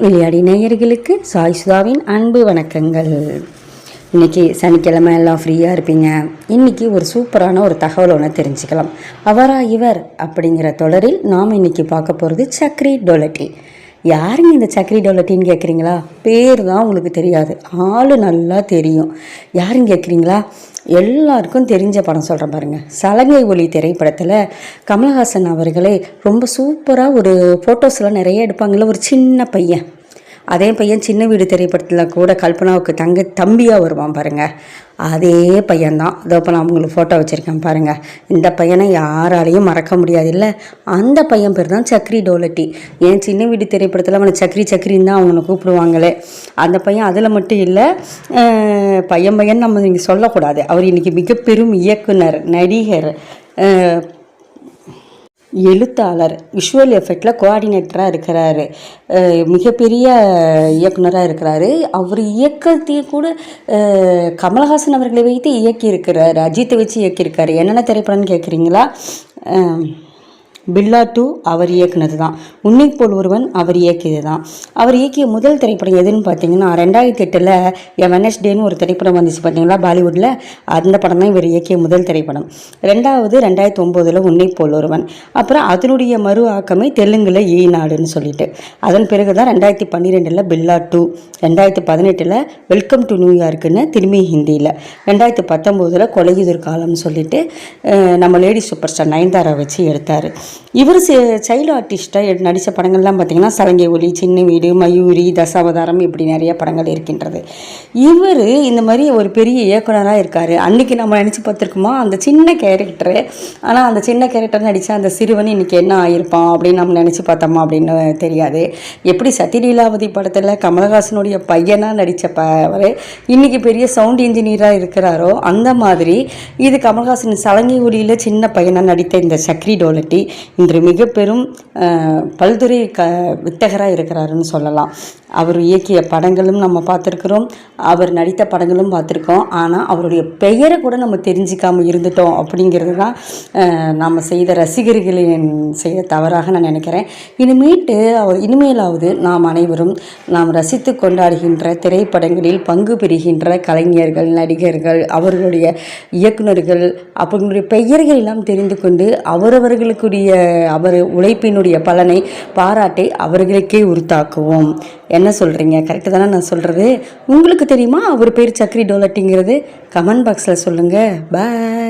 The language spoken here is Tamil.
விளையாடி நேயர்களுக்கு சாய் சுதாவின் அன்பு வணக்கங்கள். இன்னைக்கு சனிக்கிழமை எல்லாம் ஃப்ரீயாக இருப்பீங்க. இன்னைக்கு ஒரு சூப்பரான ஒரு தகவல் ஒன்று தெரிஞ்சுக்கலாம். அவரா இவர் அப்படிங்கிற தொடரில் நாம் இன்னைக்கு பார்க்க போகிறது சக்ரி டொலட்டி. யாருங்க இந்த சக்கரி டவுலட்டின்னு கேட்குறீங்களா பேர் தான் உங்களுக்கு தெரியாது. ஆள் நல்லா தெரியும். யாருன்னு கேட்குறீங்களா எல்லாருக்கும் தெரிஞ்ச படம் சொல்கிறேன் பாருங்க. சலங்கை ஒளி திரைப்படத்தில் கமலஹாசன் அவர்களே ரொம்ப சூப்பராக ஒரு ஃபோட்டோஸ்லாம் நிறைய எடுப்பாங்கள்ல ஒரு சின்ன பையன். அதே பையன் சின்ன வீடு திரைப்படத்தில் கூட கல்பனாவுக்கு தங்க தம்பியாக வருவான் பாருங்கள் அதே பையன்தான். இதோ இப்போ நான் உங்களுக்கு ஃபோட்டோ வச்சுருக்கேன் பாருங்கள் இந்த பையனை யாராலையும் மறக்க முடியாது இல்லை அந்த பையன் பேர் தான் சக்ரி டோலட்டி. என் சின்ன வீடு திரைப்படத்தில் அவனை சக்ரி சக்ரின்னு தான் அவனை கூப்பிடுவாங்களே. அந்த பையன் அதில் மட்டும் இல்லை பையன் பையன் நம்ம இங்கே சொல்லக்கூடாது. அவர் இன்றைக்கி மிக பெரும் இயக்குனர் நடிகர் எழுத்தாளர் விஷுவல் எஃபெக்டில் கோஆர்டினேட்டராக இருக்கிறாரு. மிகப்பெரிய இயக்குனராக இருக்கிறாரு. அவர் இயக்கத்தையும் கூட கமல்ஹாசன் அவர்களை வைத்து இயக்கியிருக்கிறார். அஜித்தை வச்சு இயக்கியிருக்காரு. என்னென்ன திரைப்படம்னு கேட்குறீங்களா? பில்லா டூ அவர் இயக்குனது தான் உன்னை போல் ஒருவன் அவர் இயக்கியது தான் அவர் இயக்கிய முதல் திரைப்படம் எதுன்னு பார்த்தீங்கன்னா ரெண்டாயிரத்தி எட்டில் என் வெனஸ்டேன்னு ஒரு திரைப்படம் வந்துச்சு பார்த்தீங்களா பாலிவுட்டில் அந்த படம் தான் இவர் இயக்கிய முதல் திரைப்படம். ரெண்டாவது ரெண்டாயிரத்தி ஒம்போதில் உன்னை போல் ஒருவன். அப்புறம் அதனுடைய மறு ஆக்கமே தெலுங்கில் ஈ நாடுன்னு சொல்லிட்டு. அதன் பிறகு தான் ரெண்டாயிரத்தி பன்னிரெண்டில் பில்லா டூ ரெண்டாயிரத்தி பதினெட்டில் வெல்கம் டு நியூயார்க்குன்னு திரும்பி ஹிந்தியில். ரெண்டாயிரத்தி பத்தொம்போதில் கொலையுதிர் காலம்னு சொல்லிட்டு நம்ம லேடி சூப்பர் ஸ்டார் நயன்தாரா வச்சு எடுத்தார். இவர் சைல்டு ஆர்டிஸ்ட்டாக நடித்த படங்கள்லாம் பார்த்திங்கன்னா சலங்கை ஒலி சின்ன வீடு மயூரி தசாவதாரம் இப்படி நிறைய படங்கள் இருக்கின்றது. இவர் இந்த மாதிரி ஒரு பெரிய இயக்குனராக இருக்கார். அன்றைக்கி நம்ம நினச்சி பார்த்துருக்கோமா? அந்த சின்ன கேரக்டரு ஆனால் அந்த சின்ன கேரக்டர் நடித்த அந்த சிறுவன் இன்னைக்கு என்ன ஆயிருப்பான் அப்படின்னு நம்ம நினச்சி பார்த்தோமா அப்படின்னு தெரியாது. எப்படி சத்யலீலாவதி படத்தில் கமலஹாசனுடைய பையனாக நடித்த ப அவர் இன்றைக்கி பெரிய சவுண்ட் இன்ஜினியராக இருக்கிறாரோ அந்த மாதிரி இது கமல்ஹாசன் சலங்கை ஒலியில் சின்ன பையனாக நடித்த இந்த சக்ரி டோலட்டி இன்று மிக பெரும் பல்துறை க வித்தகராக இருக்கிறாருன்னு சொல்லலாம். அவர் இயக்கிய படங்களும் நம்ம பார்த்துருக்குறோம். அவர் நடித்த படங்களும் பார்த்துருக்கோம். ஆனால் அவருடைய பெயரை கூட நம்ம தெரிஞ்சிக்காமல் இருந்துட்டோம் அப்படிங்கிறது தான் நம்ம செய்த ரசிகர்களின் செய்த தவறாக நான் நினைக்கிறேன். இனிமேட்டு அவர் இனிமேலாவது நாம் அனைவரும் நாம் ரசித்து கொண்டாடுகின்ற திரைப்படங்களில் பங்கு பெறுகின்ற கலைஞர்கள் நடிகர்கள் அவர்களுடைய இயக்குனர்கள் அவர்களுடைய பெயர்கள் எல்லாம் தெரிந்து கொண்டு அவரவர்களுக்குரிய அவர் உழைப்பினுடைய பலனை பாராட்டை அவர்களுக்கே உருத்தாக்குவோம். என்ன சொல்கிறீங்க கரெக்டு தானே நான் சொல்கிறது உங்களுக்கு தெரியுமா? அவர் பேர் சக்ரி டோலட்டிங்கிறது. கமெண்ட் பாக்ஸில் சொல்லுங்கள் பாய்